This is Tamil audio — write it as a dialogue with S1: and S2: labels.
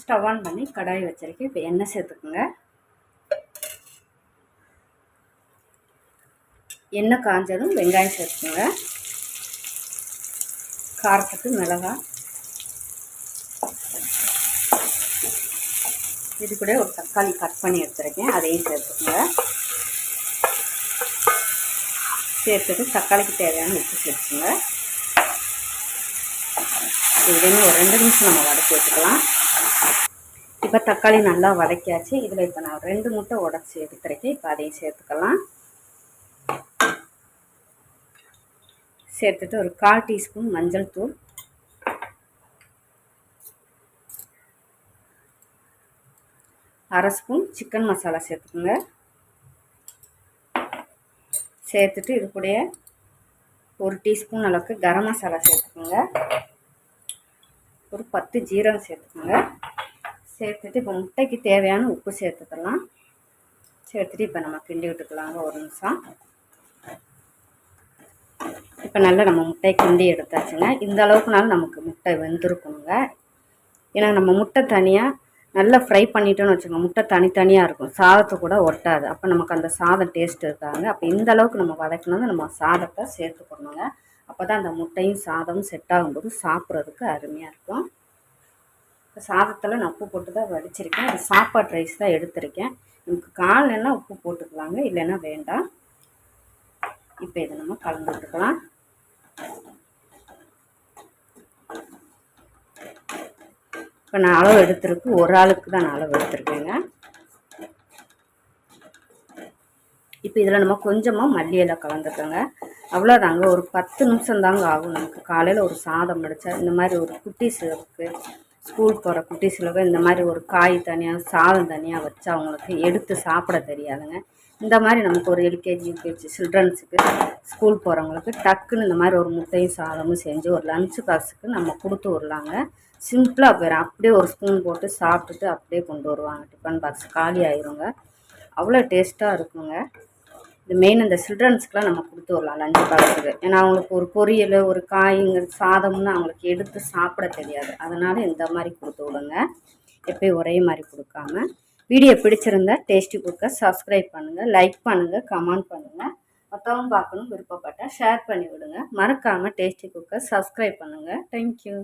S1: ஸ்டவ் ஆன் பண்ணி கடாய் வச்சிருக்கேன். இப்போ எண்ணெய் சேர்த்துக்குங்க. எண்ணெய் காஞ்சதும் வெங்காயம் சேர்த்துக்குங்க. காரத்துக்கு மிளகாய் இது கூட ஒரு தக்காளி கட் பண்ணி எடுத்துருக்கேன். அதையும் சேர்த்துக்குங்க. சேர்த்துட்டு தக்காளிக்கு தேவையான உப்பு சேர்த்துங்க இதுலேயுமே ஒரு ரெண்டு நிமிஷம் நம்ம வதக்கி வச்சுக்கலாம். இப்போ தக்காளி நல்லா வதக்கியாச்சு. இதில் இப்போ நான் ரெண்டு முட்டை உடச்சி எடுத்துருக்கேன். இப்போ அதையும் சேர்த்துக்கலாம். சேர்த்துட்டு ஒரு கால் டீஸ்பூன் மஞ்சள் தூள். அரை ஸ்பூன் சிக்கன் மசாலா சேர்த்துக்குங்க. சேர்த்துட்டு இது கூட ஒரு டீஸ்பூன் அளவுக்கு கரம் மசாலா சேர்த்துக்கோங்க. ஒரு பத்து ஜீரகம் சேர்த்துக்கோங்க. சேர்த்துட்டு இப்போ முட்டைக்கு தேவையான உப்பு சேர்த்துக்கலாம். சேர்த்துட்டு இப்போ நம்ம கிண்டி விட்டுக்கலாங்க ஒரு நிமிஷம். இப்போ நல்லா நம்ம முட்டையை கிண்டி எடுத்தாச்சுங்க. இந்த அளவுக்குனாலும் நமக்கு முட்டை வெந்திருக்கணுங்க. ஏன்னா நம்ம முட்டை தனியாக நல்லா ஃப்ரை பண்ணிட்டோன்னு வச்சுக்கோங்க முட்டை தனித்தனியாக இருக்கும். சாதத்தை கூட ஒட்டாது. அப்போ நமக்கு அந்த சாதம் டேஸ்ட் இருக்காங்க அப்போ இந்த அளவுக்கு நம்ம வதக்கணும் நம்ம சாதத்தை சேர்த்துக்கணுங்க. அப்போ தான் அந்த முட்டையும் சாதமும் செட் ஆகும்போது சாப்பிட்றதுக்கு அருமையாக இருக்கும். இப்போ சாதத்தில் நான் உப்பு போட்டு தான் வடிச்சிருக்கேன். அது சாப்பாடு ரைஸ் தான் எடுத்திருக்கேன். நமக்கு காலைன்னா உப்பு போட்டுக்கலாங்க இல்லைன்னா வேண்டாம். இப்போ இதை நம்ம கலந்து விட்டுக்கலாம். இப்போ நான் அளவு எடுத்திருக்கு. ஒரு ஆளுக்கு தான் நான் அளவு எடுத்திருக்கேங்க. இப்போ இதில் நம்ம கொஞ்சமாக மல்லியில் கலந்துக்கோங்க. அவ்வளோதாங்க ஒரு பத்து நிமிஷம் தாங்க ஆகும் நமக்கு. காலையில் ஒரு சாதம் அடித்தா இந்த மாதிரி ஒரு குட்டீஸுக்கு ஸ்கூல் போகிற குட்டீஸுகளுக்கு இந்த மாதிரி ஒரு காய் தனியாக சாதம் தனியாக வச்சு அவங்களுக்கு எடுத்து சாப்பிட தெரியாதுங்க. இந்த மாதிரி நமக்கு ஒரு எல்கேஜி யூகேஜி சில்ட்ரன்ஸுக்கு ஸ்கூல் போகிறவங்களுக்கு டக்குன்னு இந்த மாதிரி ஒரு முட்டையும் சாதமும் செஞ்சு ஒரு லஞ்சு பாக்ஸுக்கு நம்ம கொடுத்து விடலாங்க. சிம்பிளாக போயிடும் அப்படியே ஒரு ஸ்பூன் போட்டு சாப்பிட்டுட்டு அப்படியே கொண்டு வருவாங்க. டிஃபன் பாக்ஸ் காலி ஆயிருங்க. அவ்வளோ டேஸ்ட்டாக இருக்குங்க. இது மெயின் இந்த சில்ட்ரன்ஸ்க்குலாம் நம்ம கொடுத்து வரலாம் லஞ்சு பாக்ஸுக்கு. ஏன்னா அவங்களுக்கு ஒரு பொரியல் ஒரு காய்ங்க சாதம்னு அவங்களுக்கு எடுத்து சாப்பிட தெரியாது. அதனால் இந்த மாதிரி கொடுத்து விடுங்க. எப்பயும் ஒரே மாதிரி கொடுக்காம. வீடியோ பிடிச்சிருந்தா டேஸ்டி குக்கை சப்ஸ்கிரைப் பண்ணுங்கள் லைக் பண்ணுங்கள் கமெண்ட் பண்ணுங்கள் மற்றவங்க பார்க்கணும் விருப்பப்பட்டால் ஷேர் பண்ணி விடுங்க. மறக்காமல் டேஸ்டி குக்கர் சப்ஸ்கிரைப் பண்ணுங்கள் தேங்க்யூ